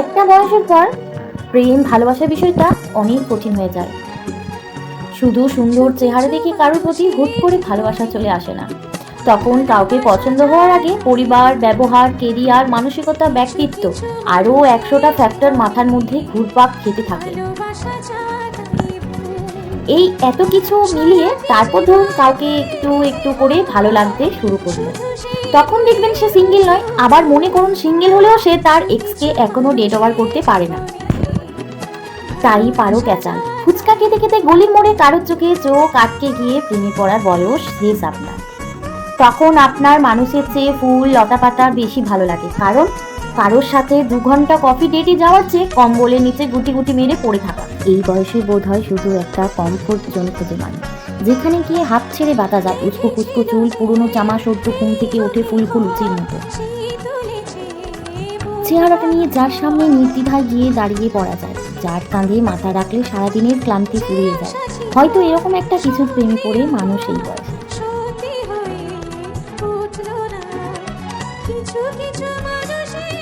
একটা বয়সের পর প্রেম, ভালোবাসার বিষয়টা অনেক কঠিন হয়ে যায়। শুধু সুন্দর চেহারা দেখে কারোর প্রতি হুট করে ভালোবাসা চলে আসে না। তখন কাউকে পছন্দ হওয়ার আগে পরিবার, ব্যবহার কেরিয়ার মানসিকতা, ব্যক্তিত্ব আরও একশোটা ফ্যাক্টর মাথার মধ্যে ঘুরপাক খেতে থাকে। এই এত কিছু মিলিয়ে তারপর ধরুন কাউকে একটু একটু করে ভালো লাগতে শুরু করল। তখন দেখবেন সে সিঙ্গেল নয়, আবার মনে করুন সিঙ্গেল হলেও সে তার এক্সকে এখনও ডেট ওভার করতে পারে না। তাই পারো ক্যাচাল ফুচকা খেতে খেতে গলির মোড়ে কারোর চোখে চোখ আটকে গিয়ে প্রেমে পড়ার বয়স শেষ আপনার তখন আপনার মানুষের চেয়ে ফুল লতা পাতা বেশি ভালো লাগে। কারণ কারোর সাথে দু ঘণ্টা কফি ডেটে যাওয়ার চেয়ে কম্বলের নিচে গুটি গুটি মেরে পড়ে থাকা। এই বয়সে বোধ হয় শুধু একটা কমফোর্ট জোন খুঁজে মানুষ যেখানে গিয়ে হাত ছেড়ে বাতা যায়। উচকো কুচকো চুল, পুরনো চামা সদ্য ঘুম থেকে উঠে ফুল উচির মতো। চেহারাটা নিয়ে যার সামনে নির্দিধায় গিয়ে দাঁড়িয়ে পড়া যায়, যার কাঁধে মাথা রাখলে সারাদিনের ক্লান্তি ফুরিয়ে যায়। হয়তো এরকম একটা কিছু প্রেমে পড়ে মানুষ এই বয়স। কিছু কিছু মানুষের